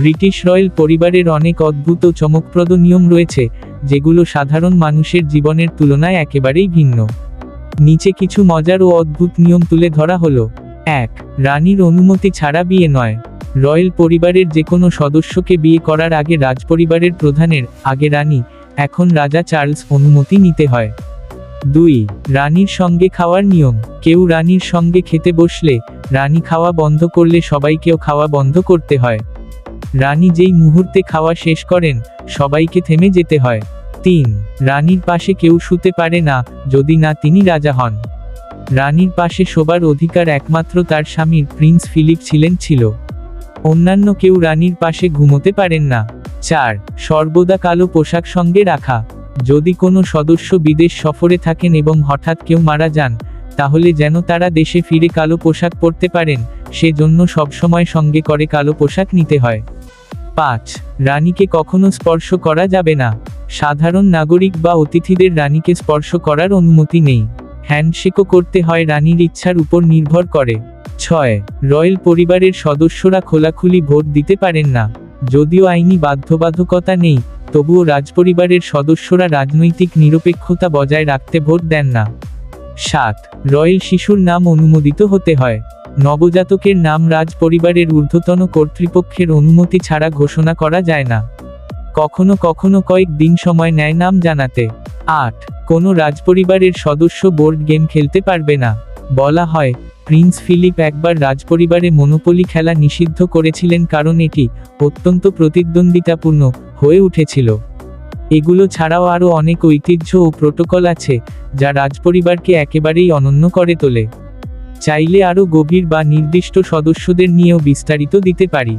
British royal পরিবারের অনেক অদ্ভুত ও চমকপ্রদ নিয়ম রয়েছে, যেগুলো সাধারণ মানুষের জীবনের তুলনায় একেবারেই ভিন্ন। নিচে কিছু মজার ও অদ্ভুত নিয়ম তুলে ধরা হলো। এক, রানীর অনুমতি ছাড়া বিয়ে নয়। রয়্যাল পরিবারের যে কোনো সদস্যকে বিয়ে করার আগে রাজপরিবারের প্রধানের, আগে রানী, এখন রাজা চার্লস অনুমতি নিতে হয়। দুই, রানীর সঙ্গে খাওয়ার নিয়ম। কেউ রানীর সঙ্গে খেতে বসলে, রানী খাওয়া বন্ধ করলে সবাইকেও খাওয়া বন্ধ করতে হয়। রানী যেই মুহূর্তে খাওয়া শেষ করেন, সবাইকে থেমে যেতে হয়। তিন, রানীর পাশে কেউ শুতে পারে না, যদি না তিনি রাজা হন। রানীর পাশে শোবার অধিকার একমাত্র তার স্বামীর, প্রিন্স ফিলিপ ছিলেন ছিল। অন্যান্য কেউ রানীর পাশে ঘুমোতে পারেন না। চার, সর্বদা কালো পোশাক সঙ্গে রাখা। যদি কোনো সদস্য বিদেশ সফরে থাকেন এবং হঠাৎ কেউ মারা যান, তাহলে যেন তারা দেশে ফিরে কালো পোশাক পরতে পারেন, সেজন্য সবসময় সঙ্গে করে কালো পোশাক নিতে হয়। পাঁচ, রানীকে কখনো স্পর্শ করা যাবে না। সাধারণ নাগরিক বা অতিথিদের রানীকে স্পর্শ করার অনুমতি নেই। হ্যান্ডশেকও করতে হয় রানীর ইচ্ছার উপর নির্ভর করে। ছয় রয়্যাল পরিবারের সদস্যরা খোলাখুলি ভোট দিতে পারেন না। যদিও আইনি বাধ্যবাধকতা নেই, তবুও রাজপরিবারের সদস্যরা রাজনৈতিক নিরপেক্ষতা বজায় রাখতে ভোট দেন না। সাত রয়্যাল শিশুর নাম অনুমোদিত হতে হয়। নবজাতকের নাম রাজপরিবারের ঊর্ধ্বতন কর্তৃপক্ষের অনুমতি ছাড়া ঘোষণা করা যায় না। কখনো কখনো কয়েক দিন সময় নেয় নাম জানাতে। আট, কোনো রাজপরিবারের সদস্য বোর্ড গেম খেলতে পারবে না। বলা হয়, প্রিন্স ফিলিপ একবার রাজপরিবারে মনোপলি খেলা নিষিদ্ধ করেছিলেন কারণ এটি অত্যন্ত প্রতিদ্বন্দ্বিতাপূর্ণ হয়ে উঠেছিল। এগুলো ছাড়াও আরও অনেক ঐতিহ্য ও প্রোটোকল আছে, যা রাজপরিবারকে একেবারেই অনন্য করে তোলে। চাইলে আরও গভীর বা নির্দিষ্ট সদস্যদের নিয়েও বিস্তারিত দিতে পারি।